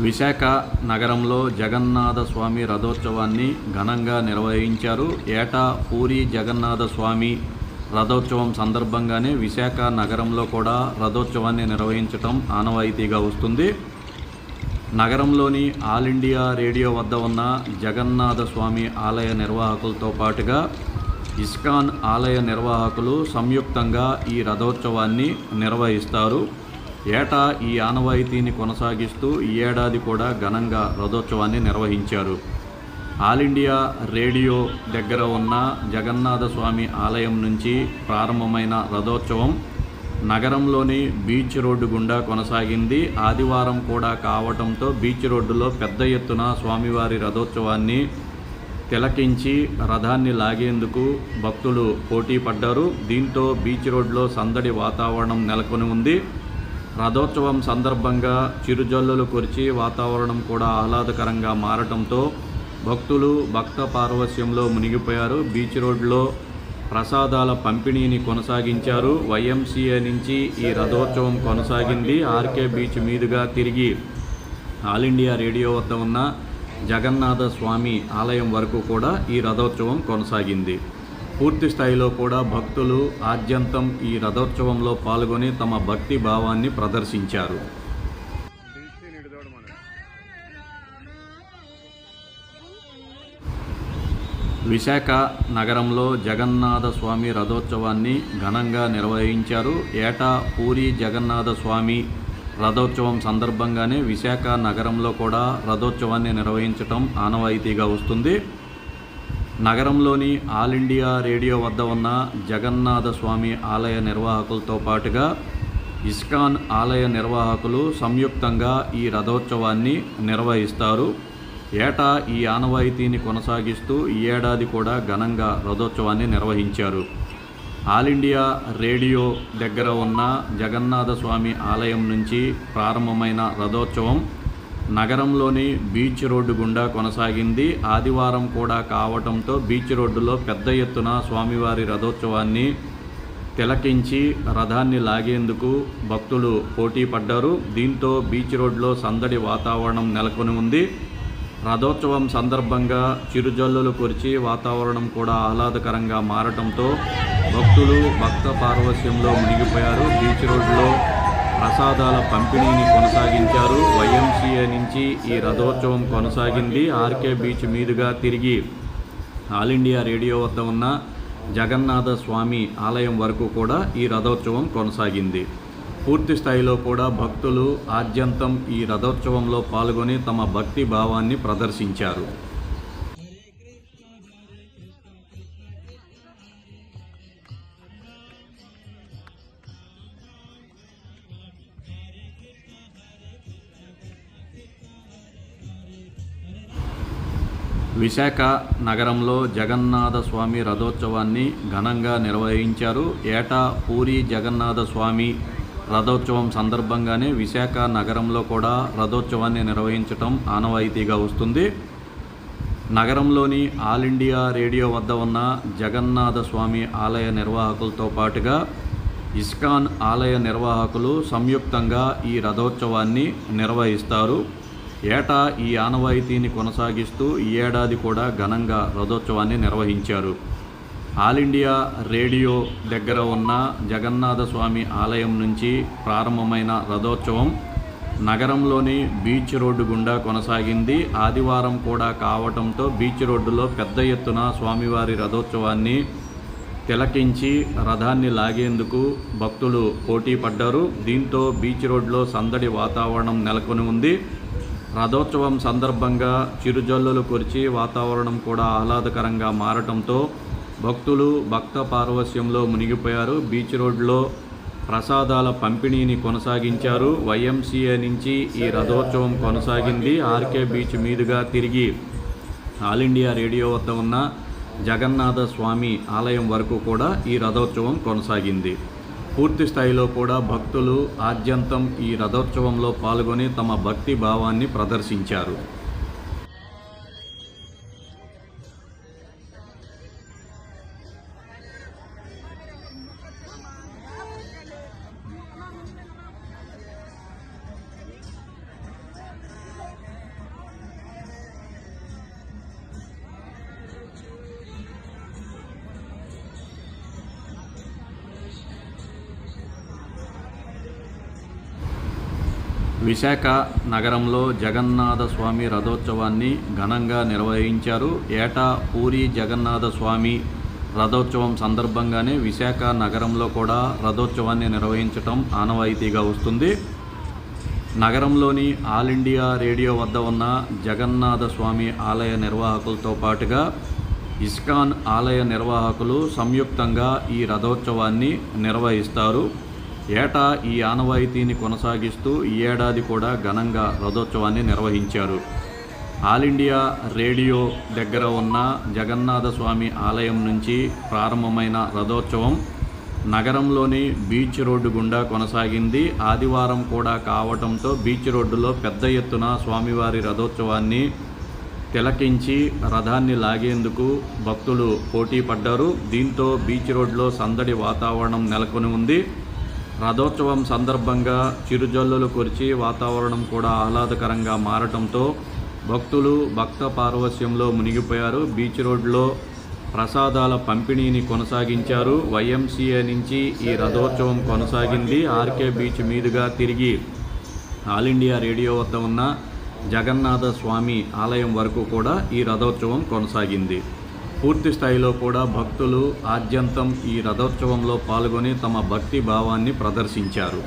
విశాఖ నగరంలో జగన్నాథ స్వామి రథోత్సవాన్ని ఘనంగా నిర్వహించారు. ఏటా పూరి జగన్నాథ స్వామి రథోత్సవం సందర్భంగానే విశాఖ నగరంలో కూడా రథోత్సవాన్ని నిర్వహించటం ఆనవాయితీగా వస్తుంది. నగరంలోని ఆల్ ఇండియా రేడియో వద్ద ఉన్న జగన్నాథ స్వామి ఆలయ నిర్వాహకులతో పాటుగా ఇస్కాన్ ఆలయ నిర్వాహకులు సంయుక్తంగా ఈ రథోత్సవాన్ని నిర్వహిస్తారు. ఏటా ఈ ఆనవాయితీని కొనసాగిస్తూ ఈ ఏడాది కూడా ఘనంగా రథోత్సవాన్ని నిర్వహించారు. ఆల్ ఇండియా రేడియో దగ్గర ఉన్న జగన్నాథ స్వామి ఆలయం నుంచి ప్రారంభమైన రథోత్సవం నగరంలోని బీచ్ రోడ్డు గుండా కొనసాగింది. ఆదివారం కూడా కావటంతో బీచ్ రోడ్డులో పెద్ద ఎత్తున స్వామివారి రథోత్సవాన్ని తిలకించి రథాన్ని లాగేందుకు భక్తులు పోటీ పడ్డారు. దీంతో బీచ్ రోడ్లో సందడి వాతావరణం నెలకొని ఉంది. రథోత్సవం సందర్భంగా చిరుజల్లులు కురిచి వాతావరణం కూడా ఆహ్లాదకరంగా మారటంతో భక్తులు భక్త పార్వశ్యంలో మునిగిపోయారు. బీచ్ రోడ్లో ప్రసాదాల పంపిణీని కొనసాగించారు. వైఎంసీఏ నుంచి ఈ రథోత్సవం కొనసాగింది. ఆర్కే బీచ్ మీదుగా తిరిగి ఆల్ ఇండియా రేడియో వద్ద ఉన్న జగన్నాథ స్వామి ఆలయం వరకు కూడా ఈ రథోత్సవం కొనసాగింది. పూర్తి స్థాయిలో కూడా భక్తులు ఆద్యంతం ఈ రథోత్సవంలో పాల్గొని తమ భక్తి భావాన్ని ప్రదర్శించారు. విశాఖ నగరంలో జగన్నాథ స్వామి రథోత్సవాన్ని ఘనంగా నిర్వహించారు. ఏటా పూరి జగన్నాథ స్వామి రథోత్సవం సందర్భంగానే విశాఖ నగరంలో కూడా రథోత్సవాన్ని నిర్వహించటం ఆనవాయితీగా వస్తుంది. నగరంలోని ఆల్ ఇండియా రేడియో వద్ద ఉన్న జగన్నాథ స్వామి ఆలయ నిర్వాహకులతో పాటుగా ఇస్కాన్ ఆలయ నిర్వాహకులు సంయుక్తంగా ఈ రథోత్సవాన్ని నిర్వహిస్తారు. ఏటా ఈ ఆనవాయితీని కొనసాగిస్తూ ఈ ఏడాది కూడా ఘనంగా రథోత్సవాన్ని నిర్వహించారు. ఆల్ ఇండియా రేడియో దగ్గర ఉన్న జగన్నాథ స్వామి ఆలయం నుంచి ప్రారంభమైన రథోత్సవం నగరంలోని బీచ్ రోడ్డు గుండా కొనసాగింది. ఆదివారం కూడా కావటంతో బీచ్ రోడ్డులో పెద్ద ఎత్తున స్వామివారి రథోత్సవాన్ని తిలకించి రథాన్ని లాగేందుకు భక్తులు పోటీ పడ్డారు. దీంతో బీచ్ రోడ్లో సందడి వాతావరణం నెలకొని ఉంది. రథోత్సవం సందర్భంగా చిరుజల్లులు కురిచి వాతావరణం కూడా ఆహ్లాదకరంగా మారటంతో భక్తులు భక్త పార్వశ్యంలో మునిగిపోయారు. బీచ్ రోడ్లో ప్రసాదాల పంపిణీని కొనసాగించారు. వైఎంసీఏ నుంచి ఈ రథోత్సవం కొనసాగింది. ఆర్కే బీచ్ మీదుగా తిరిగి ఆల్ ఇండియా రేడియో వద్ద ఉన్న జగన్నాథ స్వామి ఆలయం వరకు కూడా ఈ రథోత్సవం కొనసాగింది. పూర్తి స్థాయిలో కూడా భక్తులు ఆద్యంతం ఈ రథోత్సవంలో పాల్గొని తమ భక్తి భావాన్ని ప్రదర్శించారు. విశాఖ నగరంలో జగన్నాథ స్వామి రథోత్సవాన్ని ఘనంగా నిర్వహించారు. ఏటా పూరి జగన్నాథ స్వామి రథోత్సవం సందర్భంగానే విశాఖ నగరంలో కూడా రథోత్సవాన్ని నిర్వహించటం ఆనవాయితీగా వస్తుంది. నగరంలోని ఆల్ ఇండియా రేడియో వద్ద ఉన్న జగన్నాథ స్వామి ఆలయ నిర్వాహకులతో పాటుగా ఇస్కాన్ ఆలయ నిర్వాహకులు సంయుక్తంగా ఈ రథోత్సవాన్ని నిర్వహిస్తారు. ఏటా ఈ ఆనవాయితీని కొనసాగిస్తూ ఈ ఏడాది కూడా ఘనంగా రథోత్సవాన్ని నిర్వహించారు. ఆల్ ఇండియా రేడియో దగ్గర ఉన్న జగన్నాథ స్వామి ఆలయం నుంచి ప్రారంభమైన రథోత్సవం నగరంలోని బీచ్ రోడ్డు గుండా కొనసాగింది. ఆదివారం కూడా కావటంతో బీచ్ రోడ్డులో పెద్ద ఎత్తున స్వామివారి రథోత్సవాన్ని తిలకించి రథాన్ని లాగేందుకు భక్తులు పోటీ పడ్డారు. దీంతో బీచ్ రోడ్లో సందడి వాతావరణం నెలకొని ఉంది. రథోత్సవం సందర్భంగా చిరుజల్లులు కురిచి వాతావరణం కూడా ఆహ్లాదకరంగా మారటంతో భక్తులు భక్త పార్వశ్యంలో మునిగిపోయారు. బీచ్ రోడ్లో ప్రసాదాల పంపిణీని కొనసాగించారు. వైఎంసీఏ నుంచి ఈ రథోత్సవం కొనసాగింది. ఆర్కే బీచ్ మీదుగా తిరిగి ఆల్ ఇండియా రేడియో వద్ద ఉన్న జగన్నాథ స్వామి ఆలయం వరకు కూడా ఈ రథోత్సవం కొనసాగింది. పూర్తి స్థాయిలో కూడా భక్తులు ఆద్యంతం ఈ రథోత్సవంలో పాల్గొని తమ భక్తి భావాన్ని ప్రదర్శించారు. విశాఖ నగరంలో జగన్నాథ స్వామి రథోత్సవాన్ని ఘనంగా నిర్వహించారు. ఏటా పూరి జగన్నాథ స్వామి రథోత్సవం సందర్భంగానే విశాఖ నగరంలో కూడా రథోత్సవాన్ని నిర్వహించటం ఆనవాయితీగా వస్తుంది. నగరంలోని ఆల్ ఇండియా రేడియో వద్ద ఉన్న జగన్నాథ స్వామి ఆలయ నిర్వాహకులతో పాటుగా ఇస్కాన్ ఆలయ నిర్వాహకులు సంయుక్తంగా ఈ రథోత్సవాన్ని నిర్వహిస్తారు. ఏటా ఈ ఆనవాయితీని కొనసాగిస్తూ ఈ ఏడాది కూడా ఘనంగా రథోత్సవాన్ని నిర్వహించారు. ఆల్ ఇండియా రేడియో దగ్గర ఉన్న జగన్నాథ స్వామి ఆలయం నుంచి ప్రారంభమైన రథోత్సవం నగరంలోని బీచ్ రోడ్డు గుండా కొనసాగింది. ఆదివారం కూడా కావటంతో బీచ్ రోడ్డులో పెద్ద ఎత్తున స్వామివారి రథోత్సవాన్ని తిలకించి రథాన్ని లాగేందుకు భక్తులు పోటీ పడ్డారు. దీంతో బీచ్ రోడ్లో సందడి వాతావరణం నెలకొని ఉంది. రథోత్సవం సందర్భంగా చిరుజల్లులు కురిచి వాతావరణం కూడా ఆహ్లాదకరంగా మారటంతో భక్తులు భక్త పార్వస్యంలో మునిగిపోయారు. బీచ్ రోడ్లో ప్రసాదాల పంపిణీని కొనసాగించారు. వైఎంసీఏ నుంచి ఈ రథోత్సవం కొనసాగింది. ఆర్కే బీచ్ మీదుగా తిరిగి ఆల్ ఇండియా రేడియో వద్ద ఉన్న జగన్నాథ స్వామి ఆలయం వరకు కూడా ఈ రథోత్సవం కొనసాగింది. పూర్తి స్థాయిలో కూడా భక్తులు ఆద్యంతం ఈ రథోత్సవంలో పాల్గొని తమ భక్తి భావాన్ని ప్రదర్శించారు.